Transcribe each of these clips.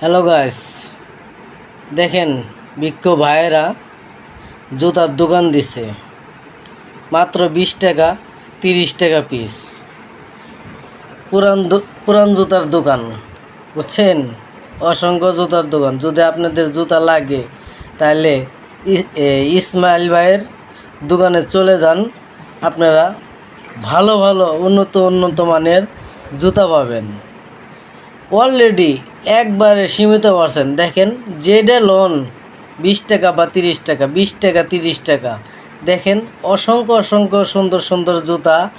Hello guys দেখেন, বিক্ষ ভাইয়েরা জুতার দোকান দিছে। মাত্র বিশ টাকা, তিরিশ টাকা পিস পুরান পুরান জুতার দোকান, বুঝছেন? অসংখ্য জুতার দোকান। যদি আপনাদের জুতা লাগে, তাহলে ইসমাইল ভাইয়ের দোকানে চলে যান। আপনারা ভালো ভালো, উন্নত উন্নত মানের জুতা পাবেন। অলরেডি একবারে সীমিত পারছেন দেখেন যেটা লোন বিশ টাকা বা তিরিশ টাকা, বিশ টাকা, তিরিশ টাকা। দেখেন, অসংখ্য অসংখ্য সুন্দর সুন্দর জুতা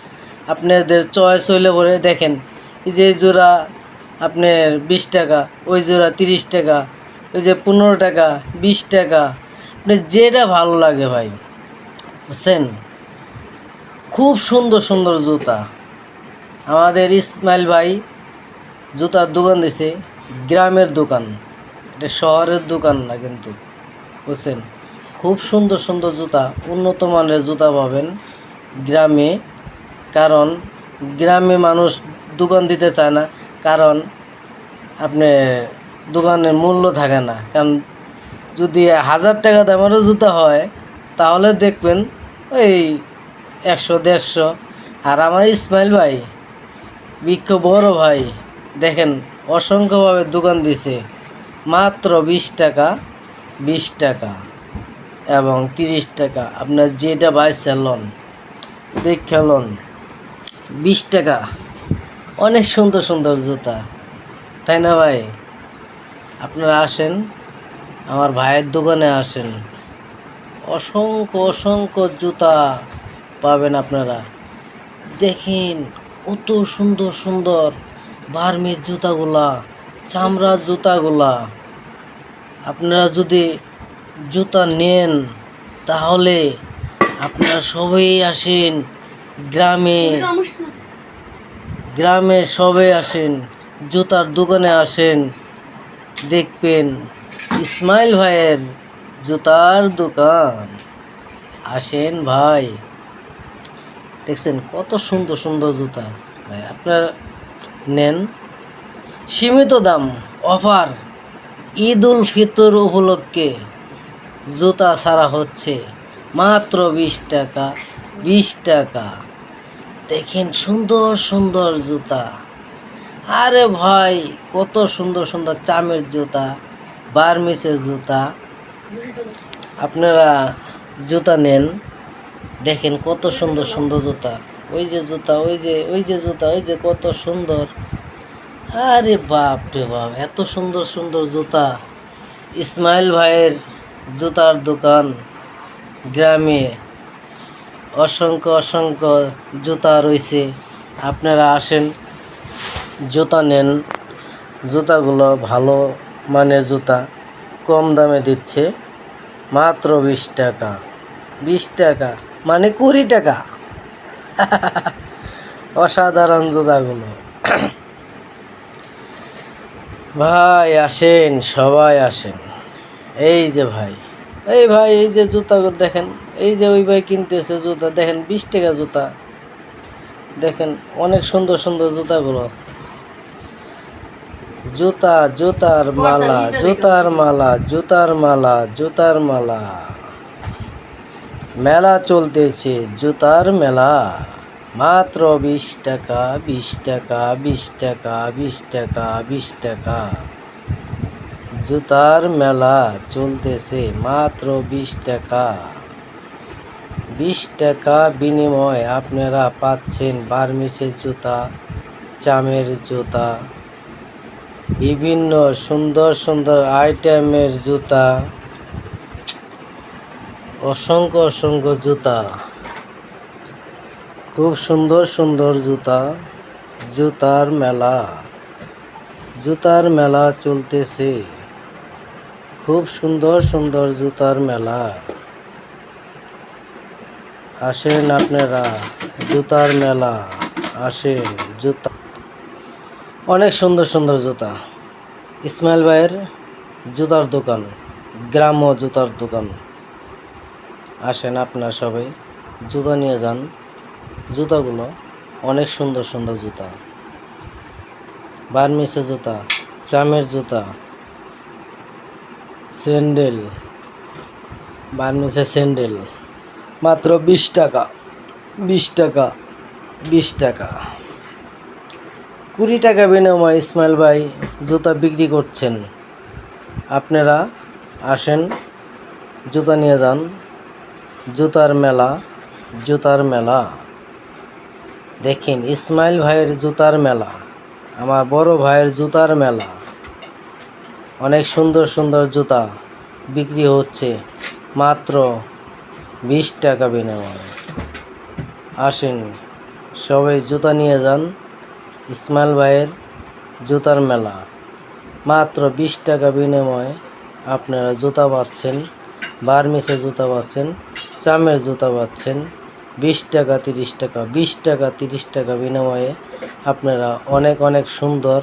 আপনাদের চয়েস হইলে পরে দেখেন যে জোড়া আপনার বিশ টাকা, ওই জোড়া তিরিশ টাকা, ওই যে পনেরো টাকা, বিশ টাকা। আপনি যেটা ভালো লাগে ভাই, বুঝছেন? খুব সুন্দর সুন্দর জুতা। আমাদের ইসমাইল ভাই জুতার দোকান দিছে, গ্রামের দোকান। এটা শহরের দোকান না কিন্তু, বুঝছেন? খুব সুন্দর সুন্দর জুতা, উন্নত মানের জুতা পাবেন গ্রামে, কারণ গ্রামে মানুষ দোকান দিতে চায় না, কারণ আপনি দোকানের মূল্য থাকে না। কারণ যদি হাজার টাকা দামেরও জুতা হয়, তাহলে দেখবেন ওই একশো, দেড়শো। আর আমার ইসমাইল ভাই, বিক্ষ বড় ভাই দেখেন, অসংখ্যভাবে দোকান দিছে। মাত্র বিশ টাকা বিশ টাকা এবং তিরিশ টাকা। আপনার যেটা বাইসে লন, দেখে লন। বিশ টাকা, অনেক সুন্দর সুন্দর জুতা। তাই না ভাই? আপনারা আসেন, আমার ভাইয়ের দোকানে আসেন। অসংখ্য অসংখ্য জুতা পাবেন আপনারা। দেখেন, কত সুন্দর সুন্দর। বার্মির জুতাগুলা, চামড়ার জুতাগুলা। আপনারা যদি জুতা নেন, তাহলে আপনারা সবাই আসেন গ্রামে। গ্রামে সবাই আসেন, জুতার দোকানে আসেন, দেখবেন ইসমাইল ভাইয়ের জুতার দোকান। আসেন ভাই। দেখছেন কত সুন্দর সুন্দর জুতা। ভাই, আপনার নেন। সীমিত দাম, অফার ঈদ উল ফিতর উপলক্ষে জুতা ছাড়া হচ্ছে মাত্র বিশ টাকা বিশ টাকা। দেখেন সুন্দর সুন্দর জুতা। আরে ভাই, কত সুন্দর সুন্দর চামের জুতা, বার্মিসের জুতা। আপনারা জুতা নেন, দেখেন কত সুন্দর সুন্দর জুতা। ওই যে জুতা, ওই যে ওই যে জুতা, ওই যে কত সুন্দর। আরে বাপ রে বাপ, এত সুন্দর সুন্দর জুতা। ইসমাইল ভাইয়ের জুতার দোকান গ্রামে। অসংখ্য অসংখ্য জুতা রয়েছে। আপনারা আসেন, জুতা নেন। জুতাগুলো ভালো মানের জুতা, কম দামে দিচ্ছে। মাত্র বিশ টাকা বিশ টাকা মানে কুড়ি টাকা। অসাধারণ জুতাগুলো। ভাই আসেন সবাই আসেন। এই যে ভাই এই ভাই এই যে জুতাগুলো দেখেন এই যে ওই ভাই কিনতেছে জুতা দেখেন বিশ টাকা জুতা। দেখেন অনেক সুন্দর সুন্দর জুতাগুলো। জুতা জুতার মালা জুতার মালা জুতার মালা জুতার মালা। মেলা চলতেছে, জুতার মেলা। মাত্র বিশ টাকা বিশ টাকা বিশ টাকা বিশ টাকা বিশ টাকা। জুতার মেলা চলতেছে, মাত্র বিশ টাকা। বিশ টাকা বিনিময় আপনারা পাচ্ছেন বার্মিসের জুতা, চামের জুতা, বিভিন্ন সুন্দর সুন্দর আইটেমের জুতা অসংখ্য অসংখ্য জুতা। খুব সুন্দর সুন্দর জুতা। জুতার মেলা। জুতার মেলা চলতেছে। খুব সুন্দর সুন্দর জুতার মেলা। আসেন আপনারা, জুতার মেলা। আসেন, জুতা। অনেক সুন্দর সুন্দর জুতা। ইসমাইল ভাইয়ের জুতার দোকান, গ্রাম্য জুতার দোকান। আসেন আপনার সবাই। জুতা নিয়ে যান। জুতাগুলো অনেক সুন্দর সুন্দর জুতা। বার্মিসের জুতা, চামের জুতা, স্যান্ডেল, বার্মিসের স্যান্ডেল। মাত্র বিশ টাকা বিশ টাকা বিশ টাকা। কুড়ি টাকা বিনিময়ে ইসমাইল ভাই জুতা বিক্রি করছেন। আপনারা আসেন, জুতা নিয়ে যান। জুতার মেলা জুতার মেলা। দেখেন, ইসমাইল ভাইয়ের জুতার মেলা, আমার বড় ভাইয়ের জুতার মেলা। অনেক সুন্দর সুন্দর জুতা বিক্রি হচ্ছে, মাত্র বিশ টাকা বিনিময়ে। আসেন, সবাই জুতা নিয়ে যান, ইসমাইল ভাইয়ের জুতার মেলা। মাত্র বিশ টাকা বিনিময়ে আপনারা জুতা পাচ্ছেন বার্মিসের জুতা পাচ্ছেন। চামের জুতা পাচ্ছেন। বিশ টাকা, তিরিশ টাকা, বিশ টাকা, তিরিশ টাকা বিনিময়ে আপনারা অনেক অনেক সুন্দর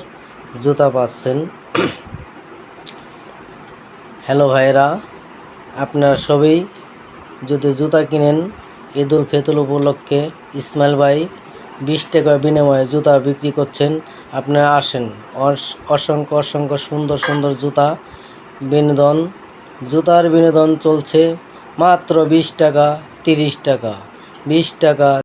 জুতা পাচ্ছেন। হ্যালো ভাইরা আপনারা সবাই যদি জুতা কিনেন ঈদুল ফেতুল উপলক্ষে, ইসমাইল ভাই বিশ টাকা বিনিময়ে জুতা বিক্রি করছেন। আপনারা আসেন, অস- অসংখ্য অসংখ্য সুন্দর সুন্দর জুতা বিনোদন, জুতার বিনোদন চলছে। মাত্র বিশ টাকা তিরিশ টাকা বিশ টাকা